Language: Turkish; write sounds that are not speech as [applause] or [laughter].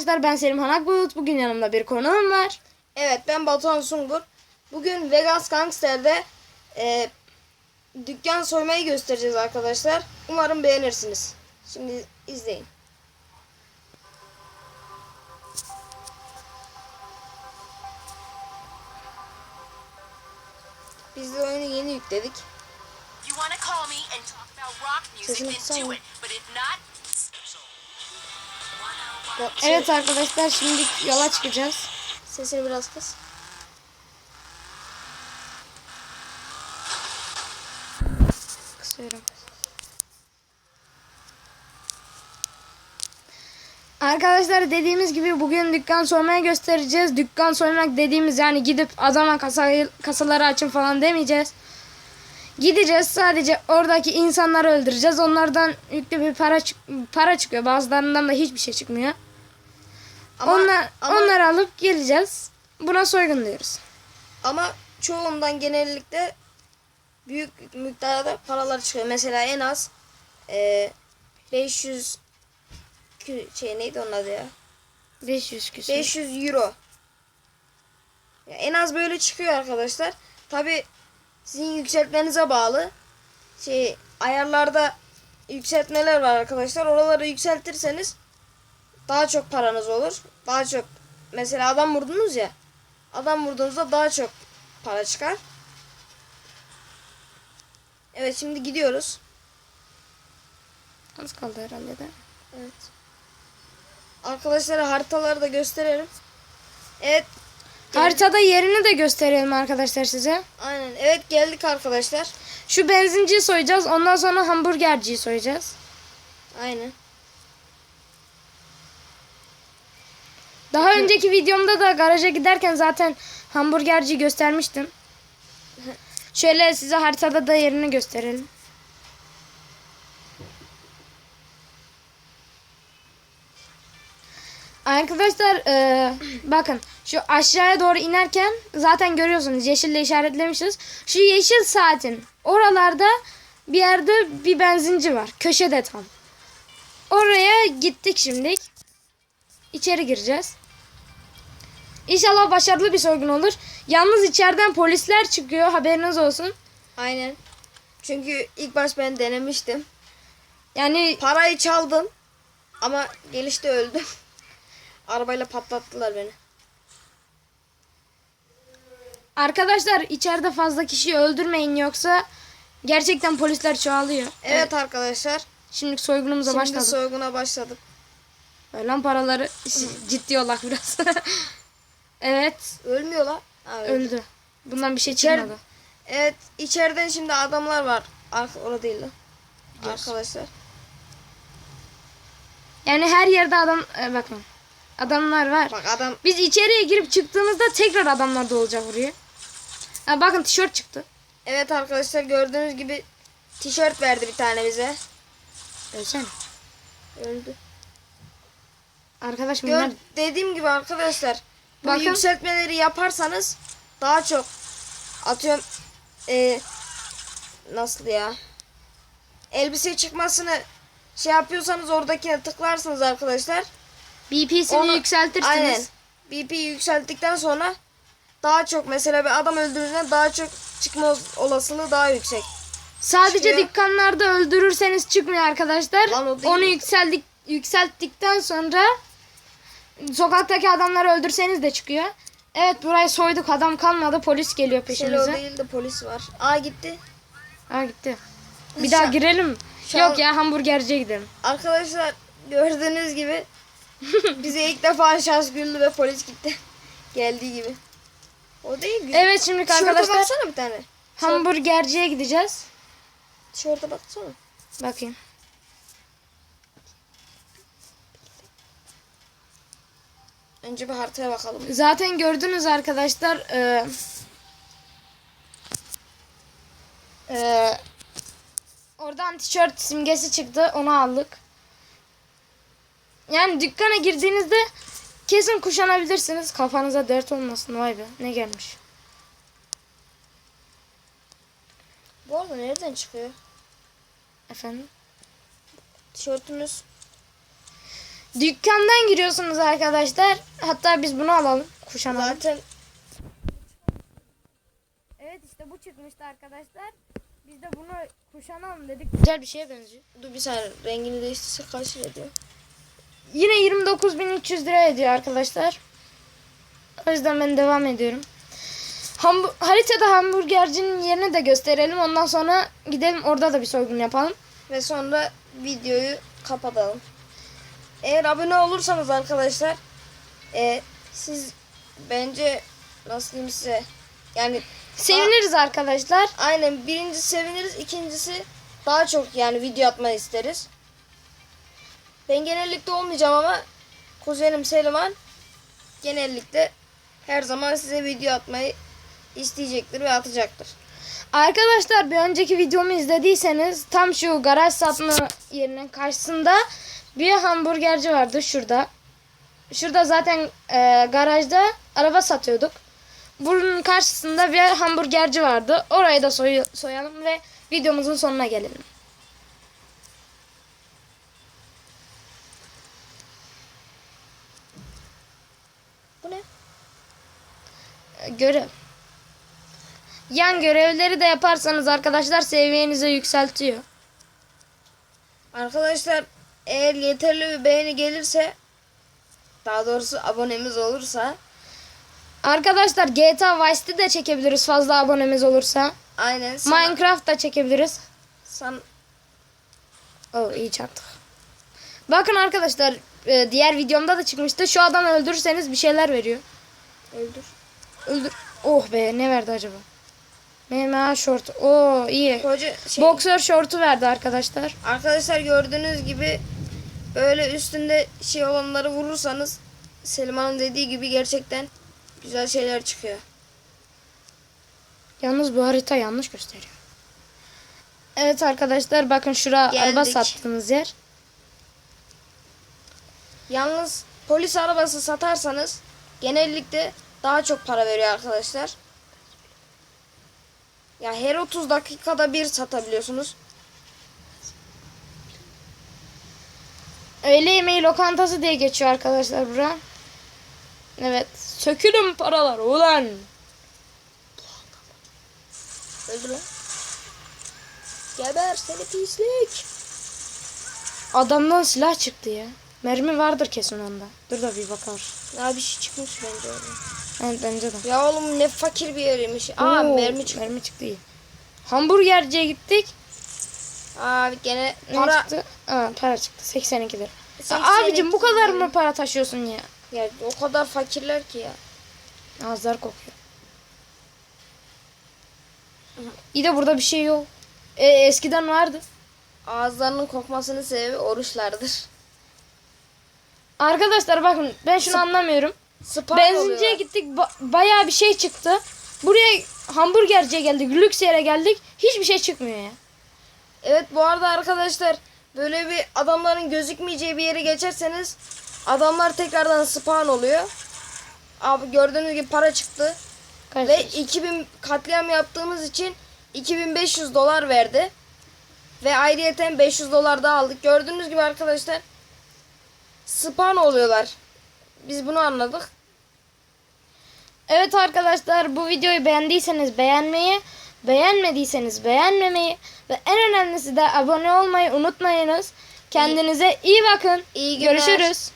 arkadaşlar ben Selim Hanakbulut. Bugün yanımda bir konuğum var. Evet ben Batuhan Sungur. Bugün Vegas Gangster'de e, dükkan soymayı göstereceğiz arkadaşlar. Umarım beğenirsiniz. Şimdi izleyin. Biz de oyunu yeni yükledik. You want to şey, Evet arkadaşlar şimdi yola çıkacağız. Sesini biraz kıs. Kısıyorum. Arkadaşlar dediğimiz gibi bugün dükkan soymaya göstereceğiz. Dükkan soymak dediğimiz yani gidip adama kasayı, kasaları açın falan demeyeceğiz. Gideceğiz sadece oradaki insanları öldüreceğiz. Onlardan yüklü bir para para çıkıyor. Bazılarından da hiçbir şey çıkmıyor. Ama, Onlar ama, onları alıp geleceğiz. Buna soygun diyoruz. ama çoğundan genellikle büyük miktarda paralar çıkıyor. Mesela en az e, 500 kü- şey neydi onun adı ya? 500 küsur. 500 euro. Ya en az böyle çıkıyor arkadaşlar. Tabi sizin yükseltmenize bağlı. Şey ayarlarda yükseltmeler var arkadaşlar. Oraları yükseltirseniz daha çok paranız olur. Daha çok mesela adam vurdunuz ya. Adam vurduğunuzda daha çok para çıkar. Evet şimdi gidiyoruz. Az kaldı herhalde de. Evet. Arkadaşlara haritaları da gösterelim. Evet. Haritada yerini de gösterelim arkadaşlar size. Aynen. Evet geldik arkadaşlar. Şu benzinciyi soyacağız. Ondan sonra hamburgerciyi soyacağız. Aynen. Daha önceki videomda da garaja giderken zaten hamburgerciyi göstermiştim. Şöyle size haritada da yerini gösterelim. Arkadaşlar e, bakın şu aşağıya doğru inerken zaten görüyorsunuz yeşille işaretlemişiz. Şu yeşil saatin oralarda bir yerde bir benzinci var. Köşede tam. Oraya gittik şimdi. İçeri gireceğiz. İnşallah başarılı bir soygun olur. Yalnız içeriden polisler çıkıyor haberiniz olsun. Aynen. Çünkü ilk baş ben denemiştim. Yani Parayı çaldım. Ama gelişte öldüm. [laughs] Arabayla patlattılar beni. arkadaşlar içeride fazla kişiyi öldürmeyin yoksa gerçekten polisler çoğalıyor. Evet, arkadaşlar. Şimdi soygunumuza Şimdi başladık. soyguna başladık. Ver lan paraları [laughs] ciddi olak biraz. [laughs] evet Ölmüyorlar. Ha, öldü. öldü. Bundan bir şey İçer- çıkmadı. Evet içeriden şimdi adamlar var. Ar orada değil lan. Arkadaşlar. Yani her yerde adam e, bakın. Adamlar var. Bak adam Biz içeriye girip çıktığımızda tekrar adamlar da olacak buraya. Ha, bakın tişört çıktı. evet arkadaşlar gördüğünüz gibi tişört verdi bir tane bize. Ölsene. Öldü. Arkadaş Gör, bunlar dediğim gibi arkadaşlar bu Bakın. yükseltmeleri yaparsanız daha çok atıyorum e, nasıl ya elbise çıkmasını şey yapıyorsanız oradakine tıklarsınız arkadaşlar. BP'sini Onu- yükseltirsiniz. Aynen. BP yükselttikten sonra daha çok mesela bir adam öldürürken daha çok çıkma olasılığı daha yüksek. Sadece Çıkıyor. dükkanlarda öldürürseniz çıkmıyor arkadaşlar. Lan. Onu yükseldik yükselttikten sonra sokaktaki adamları öldürseniz de çıkıyor. Evet burayı soyduk adam kalmadı polis geliyor o peşimize. değil de polis var. Aa gitti. Ha gitti. Bir Şu daha an- girelim. şu Yok an- ya hamburgerciye gidelim. Arkadaşlar gördüğünüz gibi [laughs] bize ilk defa şans güldü ve polis gitti. [laughs] Geldiği gibi. O değil güzel. Evet şimdi Tişörte arkadaşlar baksana bir tane. hamburgerciye gideceğiz. Tişörte baksana. Bakayım. Önce bir haritaya bakalım. Zaten gördünüz arkadaşlar. E, e, oradan tişört simgesi çıktı. Onu aldık. Yani dükkana girdiğinizde kesin kuşanabilirsiniz. Kafanıza dert olmasın. Vay be ne gelmiş. Bu arada nereden çıkıyor? Efendim? Tişörtümüz. Dükkandan giriyorsunuz arkadaşlar. Hatta biz bunu alalım. Kuşan alalım. Zaten Evet işte bu çıkmıştı arkadaşlar. Biz de bunu kuşanalım dedik. Güzel bir şeye benziyor. dur bir saniye rengini değiştirse kaç lira ediyor? Yine 29.300 lira ediyor arkadaşlar. O yüzden ben devam ediyorum. Hambu- haritada hamburgercinin yerini de gösterelim. Ondan sonra gidelim orada da bir soygun yapalım. Ve sonra videoyu kapatalım. Eğer abone olursanız arkadaşlar e, siz bence nasıl diyeyim size yani Seviniriz arkadaşlar. aynen birincisi seviniriz ikincisi daha çok yani video atmayı isteriz. Ben genellikle olmayacağım ama kuzenim Seliman genellikle her zaman size video atmayı isteyecektir ve atacaktır. Arkadaşlar bir önceki videomu izlediyseniz tam şu garaj satma yerinin karşısında bir hamburgerci vardı şurada. Şurada zaten e, garajda araba satıyorduk. Bunun karşısında bir hamburgerci vardı. Orayı da soy- soyalım ve videomuzun sonuna gelelim. Bu ne? E, Görev. Yan görevleri de yaparsanız arkadaşlar seviyenizi yükseltiyor. Arkadaşlar eğer yeterli bir beğeni gelirse daha doğrusu abonemiz olursa Arkadaşlar GTA Vice City de çekebiliriz fazla abonemiz olursa. aynen sana, Minecraft da çekebiliriz. san- Oh iyi çarptık. Bakın arkadaşlar e, diğer videomda da çıkmıştı. Şu adamı öldürürseniz bir şeyler veriyor. öldür. Öldür. Oh be ne verdi acaba? MMA short. Oo iyi. Koca şey, Boksör şortu verdi arkadaşlar. arkadaşlar gördüğünüz gibi böyle üstünde şey olanları vurursanız Selman'ın dediği gibi gerçekten güzel şeyler çıkıyor. Yalnız bu harita yanlış gösteriyor. Evet arkadaşlar bakın şura araba Geldik. sattığımız yer. Yalnız polis arabası satarsanız genellikle daha çok para veriyor arkadaşlar. Ya her 30 dakikada bir satabiliyorsunuz. Öğle yemeği lokantası diye geçiyor arkadaşlar bura. Evet. Sökülün paralar ulan. Öldü. Geber seni pislik. Adamdan silah çıktı ya. Mermi vardır kesin onda. Dur da bir bakalım. Ya bir şey çıkmış bence orada. Evet bence de. Ya oğlum ne fakir bir yeriymiş. Aa Oo, mermi çıktı. Mermi çıktı iyi. Hamburgerciye gittik. Abi gene Ne para. çıktı? Aa, para çıktı. 82 lira. Ya 82 abicim bu kadar lira. mı para taşıyorsun ya? Ya o kadar fakirler ki ya. Ağızlar kokuyor. İyi de burada bir şey yok. E, eskiden vardı. Ağızlarının kokmasının sebebi oruçlardır. Arkadaşlar bakın ben şunu anlamıyorum. Spam Benzinciye oluyorlar. gittik ba- bayağı bir şey çıktı. Buraya hamburgerciye geldik, lüks yere geldik. Hiçbir şey çıkmıyor ya. Evet bu arada arkadaşlar böyle bir adamların gözükmeyeceği bir yere geçerseniz adamlar tekrardan spawn oluyor. Abi gördüğünüz gibi para çıktı. Kaç Ve lira? 2000 katliam yaptığımız için 2500 dolar verdi. Ve ayrıyeten 500 dolar daha aldık. Gördüğünüz gibi arkadaşlar spawn oluyorlar. Biz bunu anladık. Evet arkadaşlar bu videoyu beğendiyseniz beğenmeyi, beğenmediyseniz beğenmemeyi ve en önemlisi de abone olmayı unutmayınız. Kendinize iyi bakın. İyi günler. Görüşürüz.